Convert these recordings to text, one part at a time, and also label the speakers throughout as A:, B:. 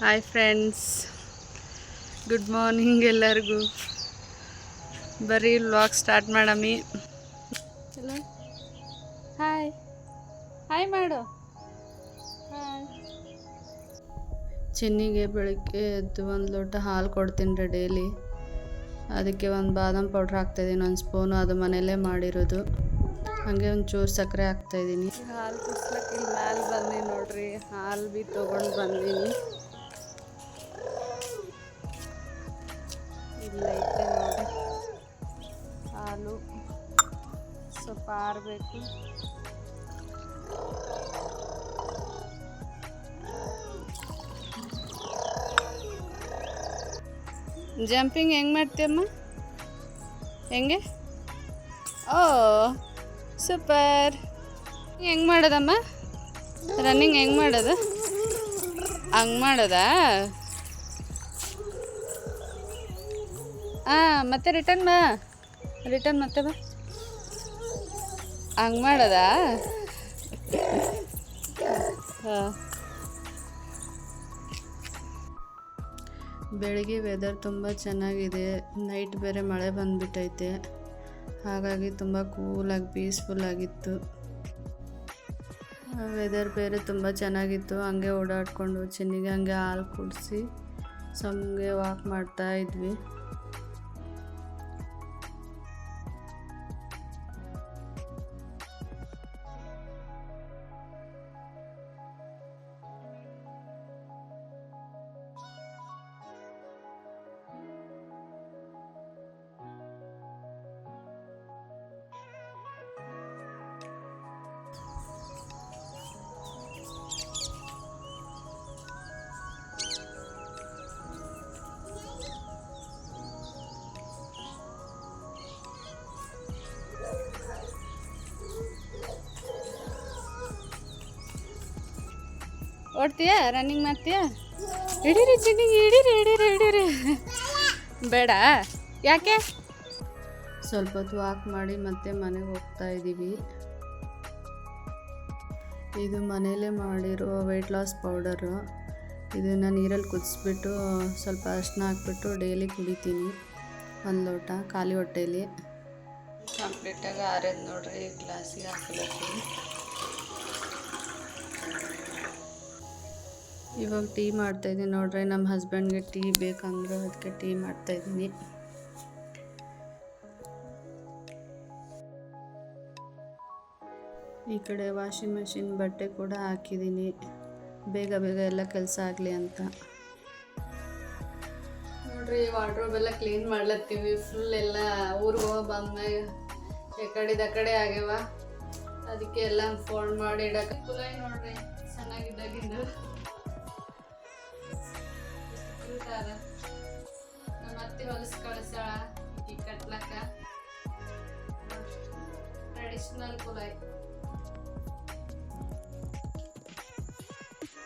A: Hi friends good morning ಎಲ್ಲರಿಗೂ. ಬರೀ vlog start ಮಾಡಮಿ. ಹಾಯ್ ಹಾಯ್ ಮಾಡು. ಹಾಯ್ ಚೆನ್ನಿಗೆ ಬೆಳಗ್ಗೆ ಎದ್ದು ಒಂದು ಲೋಟ ಹಾಲು ಕೊಡ್ತೀನಿ ರೀ ಡೈಲಿ ಅದಕ್ಕೆ ಒಂದು ಬಾದಾಮ್ ಪೌಡ್ರ್ ಹಾಕ್ತಾಯಿದ್ದೀನಿ ಒಂದು ಸ್ಪೂನು ಅದು ಮನೆಯಲ್ಲೇ ಮಾಡಿರೋದು. ಹಾಗೆ ಒಂದು ಚೂರು ಸಕ್ಕರೆ ಹಾಕ್ತಾಯಿದ್ದೀನಿ ಹಾಲು ಕುಸ್ಲಕ್ಕೆ ಇಲ್ಲಿ ಮ್ಯಾಲೆ ಬಂದೀನಿ ನೋಡ್ರಿ. ಹಾಲು ಬಿ ತೊಗೊಂಡು ಬಂದೀನಿ. ಇಲ್ಲೈತೆ ನೋಡಿ. ಹಾಲು, ಸ್ವಲ್ಪ ಆರಬೇಕು. ಜಂಪಿಂಗ್ ಹೆಂಗೆ ಮಾಡ್ತೀಯಮ್ಮ? ಹೆಂಗೆ? Oh, super. ಹೆಂಗೆ ಮಾಡೋದಮ್ಮ? ರನ್ನಿಂಗ್ ಹೆಂಗೆ ಮಾಡೋದು? ಹಂಗೆ ಮಾಡೋದಾ? ಹಾಂ ಮತ್ತೆ ರಿಟರ್ನ್ ಬಾ ರಿಟರ್ನ್ ಮತ್ತೆ ಬಾ. ಹಂಗೆ ಮಾಡೋದಾ? ಹಾಂ. ಬೆಳಿಗ್ಗೆ ವೆದರ್ ತುಂಬ ಚೆನ್ನಾಗಿದೆ. ನೈಟ್ ಬೇರೆ ಮಳೆ ಬಂದುಬಿಟ್ಟೈತೆ. ಹಾಗಾಗಿ ತುಂಬ ಕೂಲಾಗಿ ಪೀಸ್ಫುಲ್ ಆಗಿತ್ತು. ವೆದರ್ ಬೇರೆ ತುಂಬ ಚೆನ್ನಾಗಿತ್ತು. ಹಂಗೆ ಓಡಾಡಿಕೊಂಡು, ಚೆನ್ನಿಗೆ ಹಂಗೆ ಹಾಲು ಕುಡಿಸಿ ಸಮ್ಗೆ ವಾಕ್ ಮಾಡ್ತಾ ಇದ್ವಿ. ಓಡ್ತೀಯಾ? ರನ್ನಿಂಗ್ ಮಾಡ್ತೀಯಾ? ಹಿಡೀರಿ ಚಿನ್ನಿಂಗ್ ಇಡೀರಿ ಇಡೀರಿ ಇಡೀರಿ ಬೇಡ. ಯಾಕೆ? ಸ್ವಲ್ಪ ಹೊತ್ತು ವಾಕ್ ಮಾಡಿ ಮತ್ತೆ ಮನೆಗೆ ಹೋಗ್ತಾ ಇದ್ದೀವಿ. ಇದು ಮನೆಯಲ್ಲೇ ಮಾಡಿರೋ ವೆಯ್ಟ್ ಲಾಸ್ ಪೌಡರು ಇದನ್ನು ನೀರಲ್ಲಿ ಕುದಿಸ್ಬಿಟ್ಟು ಸ್ವಲ್ಪ ಅರಿಶಿನ ಹಾಕ್ಬಿಟ್ಟು ಡೈಲಿ ಕುಡಿತೀನಿ. ಒಂದು ಲೋಟ ಖಾಲಿ ಹೊಟ್ಟೆಯಲ್ಲಿ ಕಂಪ್ಲೀಟಾಗಿ ಆರೇದು ನೋಡ್ರಿ ಗ್ಲಾಸಿಗೆ ಹಾಕಲತ್ತೀನಿ ಇವಾಗ ಟೀ ಮಾಡ್ತಾಯಿದ್ದೀನಿ. ನೋಡ್ರಿ, ನಮ್ಮ ಹಸ್ಬೆಂಡ್ಗೆ ಟೀ ಬೇಕಂದ್ರೆ ಅದಕ್ಕೆ ಟೀ ಮಾಡ್ತಾಯಿದ್ದೀನಿ. ಈ ಕಡೆ ವಾಷಿಂಗ್ ಮೆಷಿನ್ ಬಟ್ಟೆ ಕೂಡ ಹಾಕಿದ್ದೀನಿ. ಬೇಗ ಬೇಗ ಎಲ್ಲ ಕೆಲಸ ಆಗಲಿ ಅಂತ. ನೋಡ್ರಿ ವಾರ್ಡ್ರೋಬ್ ಎಲ್ಲ ಕ್ಲೀನ್ ಮಾಡ್ಲತ್ತೀವಿ. ಫುಲ್ ಎಲ್ಲ ಊರಿಗೆ ಹೋಗೋ ಬಂದ್ಮ್ಯಾಗ ಎಕಡೆದ ಕಡೆ ಆಗ್ಯಾವ. ಅದಕ್ಕೆ ಎಲ್ಲ ಫೋಲ್ಡ್ ಮಾಡಿ ಇಡಕ್ಕೆ ನೋಡ್ರಿ, ಚೆನ್ನಾಗಿದ್ದಾಗಿಂದು. ಹೊಲಸ್ ಕಳಿಸ್ಯಾಳ ಈ ಕಟ್ಲಕ್ಕ ಟ್ರೆಡಿಷನಲ್ ಕುಲಾಯ್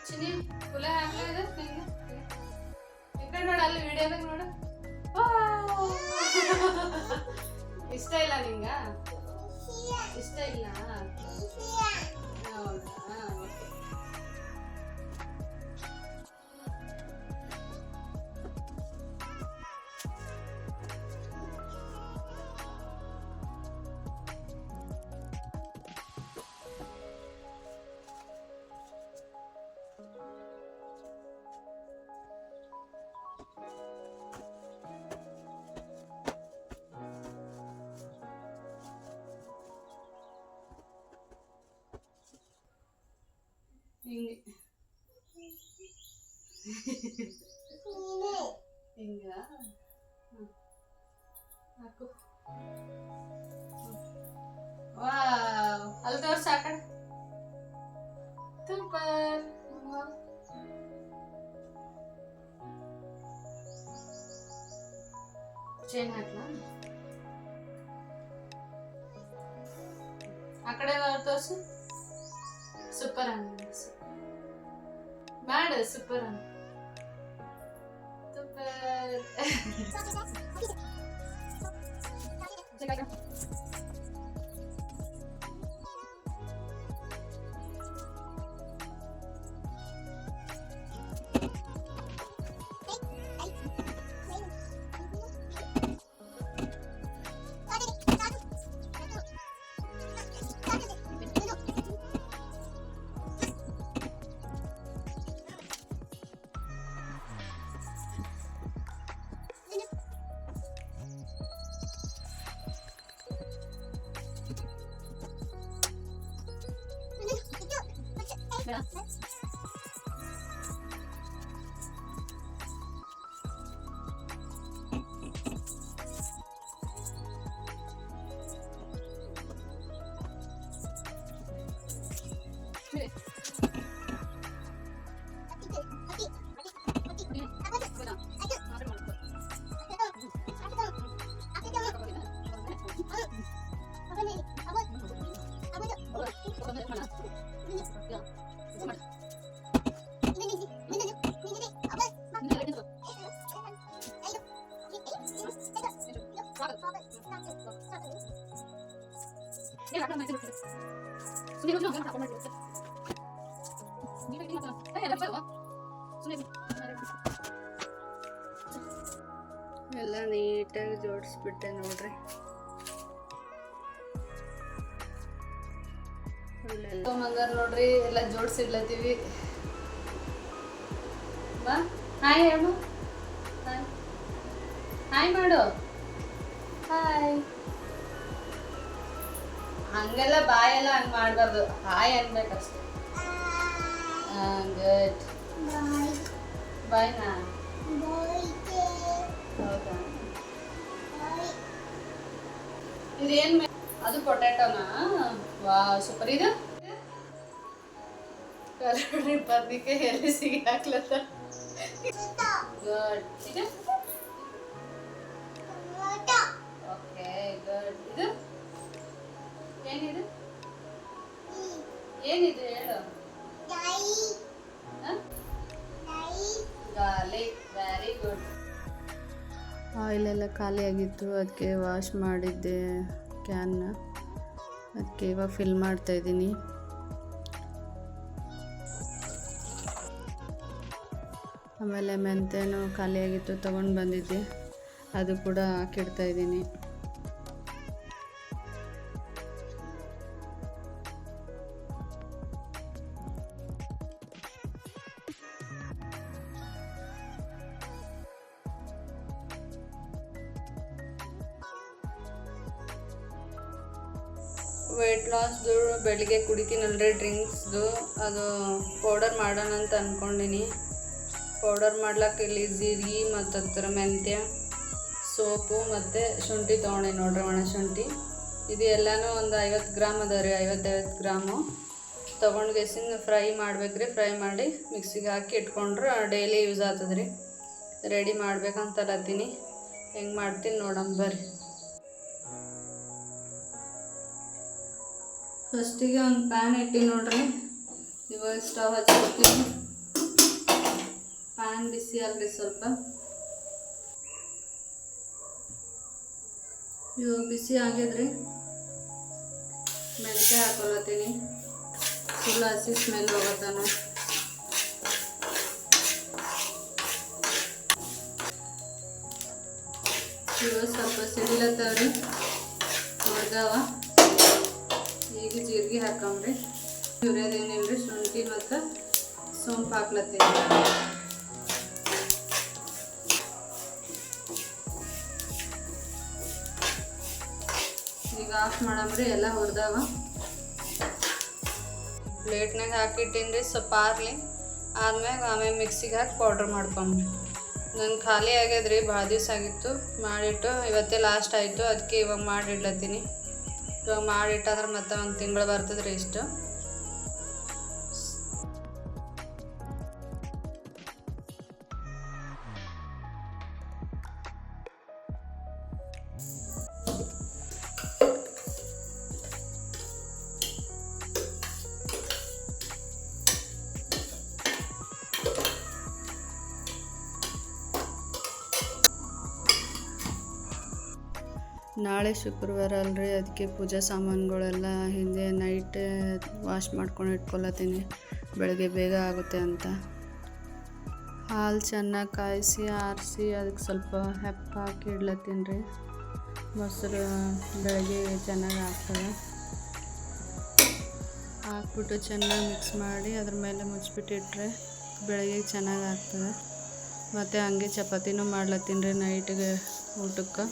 A: ಚಿನಿ ಕುಲ ಹಾಕ್ಲಾ ಇದು? ನಿಂಗೆ ಈ ಕಡೆ ನೋಡು ಅಲ್ಲಿ ವಿಡಿಯೋದಾಗ ನೋಡು. ಇಷ್ಟ ಇಲ್ಲ ನಿಂಗ? ಇಷ್ಟ ಇಲ್ಲ ಕಡೆ ತೋರ್ಸು ಸೂಪರ್ ಅನ್ನ ಮಾಡು ಎಲ್ಲ ನೀಟಾಗಿ ಜೋಡಿಸ್ಬಿಟ್ಟೆ ನೋಡ್ರಿ. ಮಂಗಾರ ನೋಡ್ರಿ, ಎಲ್ಲ ಜೋಡಿಸಿಡ್ಲತ್ತೀವಿ. ಬಾ. ಹಾಯ್ ಹೇಳು. ಹಾಯ್ ಮಾಡು. ಹಾಯ್ ಹಂಗೆಲ್ಲ ಬಾಯೆಲ್ಲ ಹಂಗೆ ಮಾಡಬಾರ್ದು. ಹಾಯ್ ಅನ್ಬೇಕಷ್ಟೆ. ಗುಡ್ ಬಾಯ್ನಾ ಹೌದಾ ಇದೇನ್ ಏನು ಅದು ಪೊಟ್ಯಾಟೋನಾ ವಾ ಸೂಪರ್ ಇದು? ಕಲರ್ ಬರ್ದಿಕ್ಕೆ ಎಲ್ಲಿ ಸಿಗಿ ಹಾಕ್ಲತ್ತ ಗುಡ್ ಇದು? ಓಕೆ ಗುಡ್ ಇದು? ಏನಿದು? ಏನಿದು ಹೇಳು? ವೆರಿ ಗುಡ್ ಆಯಿಲ್ ಎಲ್ಲ ಖಾಲಿ ಆಗಿತ್ತು ಅದಕ್ಕೆ ವಾಶ್ ಮಾಡಿದ್ದೆ ಕ್ಯಾನ್ನ ಅದಕ್ಕೆ ಇವಾಗ ಫಿಲ್ ಮಾಡ್ತಾ ಇದ್ದೀನಿ. ಆಮೇಲೆ ಮೆಂತ್ಯನೂ ಖಾಲಿಯಾಗಿತ್ತು, ತೊಗೊಂಡು ಬಂದಿದ್ದೆ. ಅದು ಕೂಡ ಹಾಕಿಡ್ತಾ ಇದ್ದೀನಿ. ವೆಯ್ಟ್ ಲಾಸ್ದು ಬೆಳಿಗ್ಗೆ ಕುಡಿತೀನಲ್ರಿ ಡ್ರಿಂಕ್ಸ್ದು ಅದು ಪೌಡರ್ ಮಾಡೋಣ ಅಂತ ಅಂದ್ಕೊಂಡಿನಿ ಪೌಡರ್ ಮಾಡ್ಲಿಕ್ಕೆ ಇಲ್ಲಿ ಜೀರಿಗೆ ಮತ್ತು ಹತ್ತಿರ ಮೆಂತ್ಯ, ಸೋಪು ಮತ್ತು ಶುಂಠಿ ತೊಗೊಂಡೆ ನೋಡ್ರಿ ಒಣ ಶುಂಠಿ. ಇದು ಎಲ್ಲನೂ ಒಂದು ಐವತ್ತು ಗ್ರಾಮ್ ಅದ ರೀ, ಐವತ್ತೈವತ್ತು ಗ್ರಾಮು. ತೊಗೊಂಡು ಗೆಸಿನ ಫ್ರೈ ಮಾಡ್ಬೇಕ್ರಿ, ಫ್ರೈ ಮಾಡಿ ಮಿಕ್ಸಿಗೆ ಹಾಕಿ ಇಟ್ಕೊಂಡ್ರೆ ಡೈಲಿ ಯೂಸ್ ಆಗ್ತದೆ ರೀ ರೆಡಿ ಮಾಡ್ಬೇಕಂತಲತ್ತೀನಿ ಹೆಂಗೆ ಮಾಡ್ತೀನಿ ನೋಡೋಣ ಬರ್ರಿ. ಫಸ್ಟಿಗೆ ಒಂದು ಪ್ಯಾನ್ ಇಟ್ಟಿ ನೋಡ್ರಿ. ಇವಾಗ ಸ್ಟವ್ ಹಚ್ಚಿರ್ತೀವಿ ಪ್ಯಾನ್ ಬಿಸಿ ಅಲ್ರಿ ಸ್ವಲ್ಪ. ಇವಾಗ ಬಿಸಿ ಆಗಿದ್ರಿ. ಮೆಂತ್ಯ ಹಾಕೊಳತ್ತೀನಿ. ಫುಲ್ ಹಸಿ ಸ್ಮೆಲ್ ಹೋಗತ್ತಾನ. ಇವಾಗ ಸ್ವಲ್ಪ ಸಿಡಿಲತ್ತವ್ರಿ. ನೋಡ್ದವ ಈಗ ಜೀರಿಗೆ ಹಾಕೊಂಬ್ರಿ ಹುರಿಯೋದೇನಿಲ್ರಿ ಶುಂಠಿ ಮತ್ತು ಸೋಂಪು ಹಾಕ್ಲತ್ತೀನಿ ಈಗ ಆಫ್ ಮಾಡಮ್ರಿ, ಎಲ್ಲ ಹುರಿದಾವ. ಪ್ಲೇಟ್ನಾಗ ಹಾಕಿಟ್ಟಿನ್ರಿ ಸ್ವಲ್ಪ ಆರ್ಲಿ ಆದ್ಮ್ಯಾಗ ಆಮೇಲೆ ಮಿಕ್ಸಿಗೆ ಹಾಕಿ ಪೌಡ್ರ್ ಮಾಡ್ಕೊಂಬ್ರಿ ನನ್ನ ಖಾಲಿ ಆಗ್ಯದ್ರಿ, ಭಾಳ ದಿವಸ ಆಗಿತ್ತು. ಮಾಡಿಟ್ಟು ಇವತ್ತೇ ಲಾಸ್ಟ್ ಆಯಿತು. ಅದಕ್ಕೆ ಇವಾಗ ಮಾಡಿಡ್ಲತ್ತೀನಿ. ಇವಾಗ ಮಾಡಿಟ್ಟಾದ್ರೆ ಮತ್ತೆ ಒಂದು ತಿಂಗಳು ಬರ್ತದ್ರಿ ಇಷ್ಟು. ನಾಳೆ ಶುಕ್ರವಾರ ಅಲ್ರಿ ಅದಕ್ಕೆ ಪೂಜಾ ಸಾಮಾನುಗಳೆಲ್ಲ ಹಿಂದೆ ನೈಟ್ ವಾಶ್ ಮಾಡ್ಕೊಂಡು ಇಟ್ಕೊಳತ್ತೀನಿ, ಬೆಳಗ್ಗೆ ಬೇಗ ಆಗುತ್ತೆ ಅಂತ. ಹಾಲು ಚೆನ್ನಾಗಿ ಕಾಯಿಸಿ, ಆರಿಸಿ ಅದಕ್ಕೆ ಸ್ವಲ್ಪ ಹೆಪ್ಪ ಹಾಕಿ ಇಡ್ಲತ್ತೀನಿ ರೀ ಮೊಸರು ಬೆಳಗ್ಗೆ ಚೆನ್ನಾಗಿ ಆಗ್ತದೆ. ಹಾಕ್ಬಿಟ್ಟು ಚೆನ್ನಾಗಿ ಮಿಕ್ಸ್ ಮಾಡಿ ಅದ್ರ ಮೇಲೆ ಮುಚ್ಚಿಬಿಟ್ಟು ಇಟ್ಟರೆ ಬೆಳಗ್ಗೆ ಚೆನ್ನಾಗಿ ಆಗ್ತದೆ. ಮತ್ತು ಹಂಗೆ ಚಪಾತಿನೂ ಮಾಡ್ಲತ್ತೀನಿ ರೀ ನೈಟ್ಗೆ ಊಟಕ್ಕೆ.